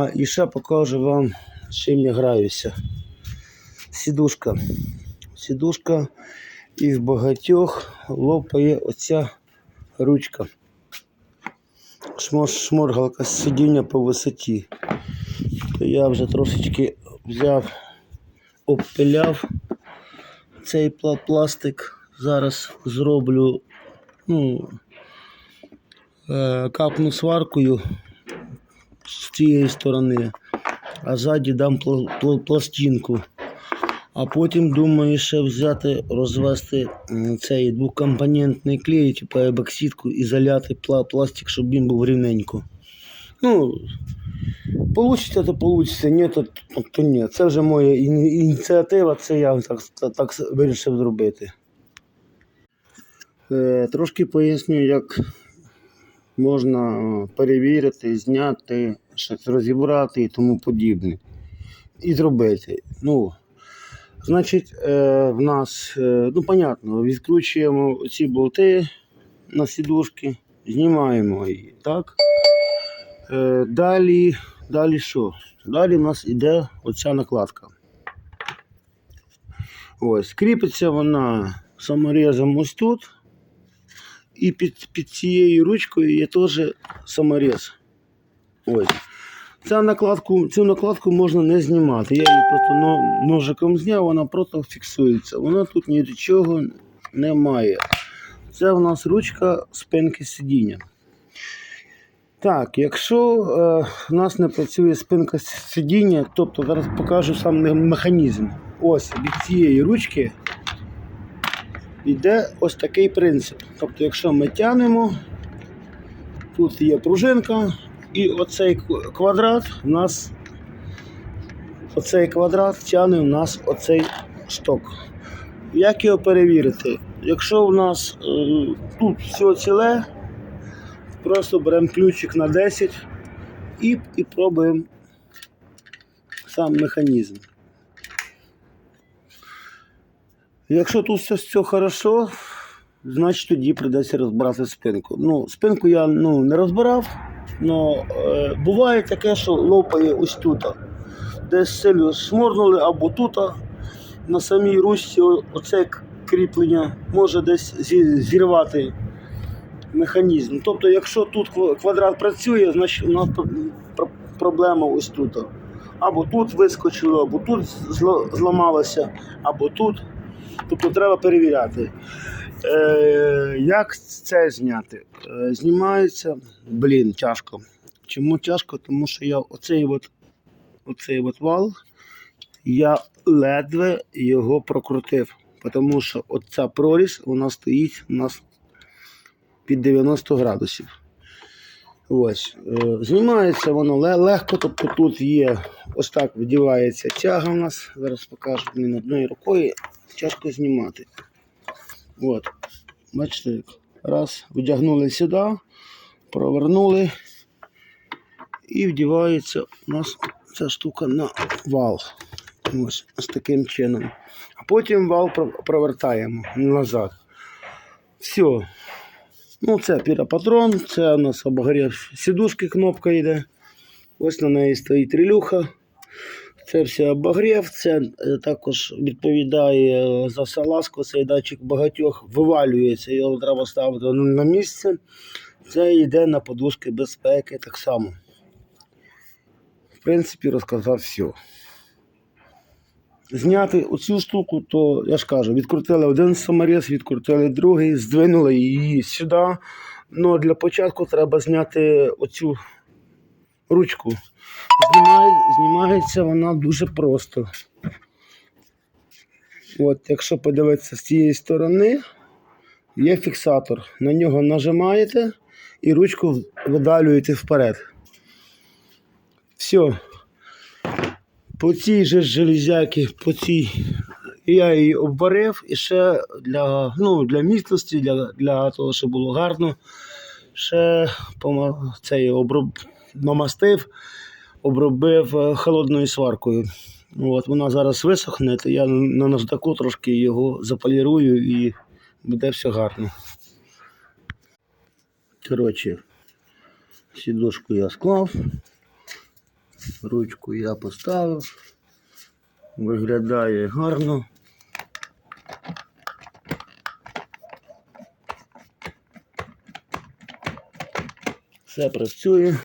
А, і ще покажу вам, з чим я граюся. Сідушка. Сідушка із багатьох лопає оця ручка. Шмор, шморгалка сидіння по висоті. Я вже трошечки взяв, обпиляв цей пластик. Зараз зроблю ну, е, капну сваркою з цієї сторони, а ззаді дам пла- пла- пластинку. А потім думаю ще взяти, розвести цей двокомпонентний клей, типу ебоксидку і заляти пластик, щоб він був рівненько. Ну, Получиться, то получиться, ні, то, то ні. Це вже моя ініціатива, це я так, так, так вирішив зробити. Е, трошки поясню, як можна е, перевірити, зняти, щось розібрати і тому подібне. І зробити. Ну, значить, е, в нас, е, ну, понятно, відкручуємо ці болти на сідушки, знімаємо її, так? Е, далі, далі що? Далі в нас іде оця накладка. Ось, кріпиться вона саморізом ось тут. І під, під цією ручкою є теж саморіз. Ось. Ця накладку, цю накладку можна не знімати. Я її просто ножиком зняв, вона просто фіксується. Вона тут нічого немає. Це в нас ручка спинки сидіння. Так, якщо е, в нас не працює спинка сидіння, тобто зараз покажу сам механізм. Ось від цієї ручки йде ось такий принцип. Тобто, якщо ми тянемо, тут є пружинка, і оцей квадрат в нас оцей квадрат тягне в нас оцей шток. Як його перевірити? Якщо в нас е, тут все ціле, Просто беремо ключик на 10 і, і пробуємо сам механізм. Якщо тут все, все хорошо, значить тоді прийдеться розбирати спинку. Ну, спинку я ну, не розбирав, але е, буває таке, що лопає ось тут. Десь сильно шморнули або тут, на самій ручці оце кріплення може десь зірвати механізм. Тобто, якщо тут квадрат працює, значить у нас пр- пр- проблема ось тут. Або тут вискочило, або тут зламалося, або тут. Тобто треба перевіряти. Е, як це зняти? Е, знімається, блін, тяжко. Чому тяжко? Тому що я оцей от, оцей от вал, я ледве його прокрутив. Тому що оця прорізь, вона стоїть у нас під 90 градусів. Ось. Е, Знімається воно легко, тобто тут є ось так вдівається тяга у нас. Зараз покажу блін, одною рукою. Тяжко знімати. От. Бачите, раз, вдягнули сюди, провернули і вдівається у нас ця штука на вал. Ось, ось таким чином. А потім вал провертаємо назад. Все. Ну, це піропатрон, це у нас обогрів сідушки, кнопка йде. Ось на неї стоїть релюха. Це все обогрів, це е, також відповідає е, за салазку, цей датчик багатьох вивалюється, його треба ставити на місце. Це йде на подушки безпеки так само. В принципі, розказав все. Зняти оцю штуку, то я ж кажу, відкрутили один саморіз, відкрутили другий, здвинули її сюди. Ну, для початку треба зняти оцю ручку. Знімає, знімається вона дуже просто. От, якщо подивитися з цієї сторони, є фіксатор. На нього нажимаєте і ручку видалюєте вперед. Все. По цій же железяки, по цій я її обварив і ще для, ну, для міцності, для, для того, щоб було гарно, ще цей оброб, намастив, обробив е, холодною сваркою. От, вона зараз висохне, то я на наждаку трошки його заполірую і буде все гарно. Коротше, сідушку я склав. Ручку я поставив. Виглядає гарно. Все працює.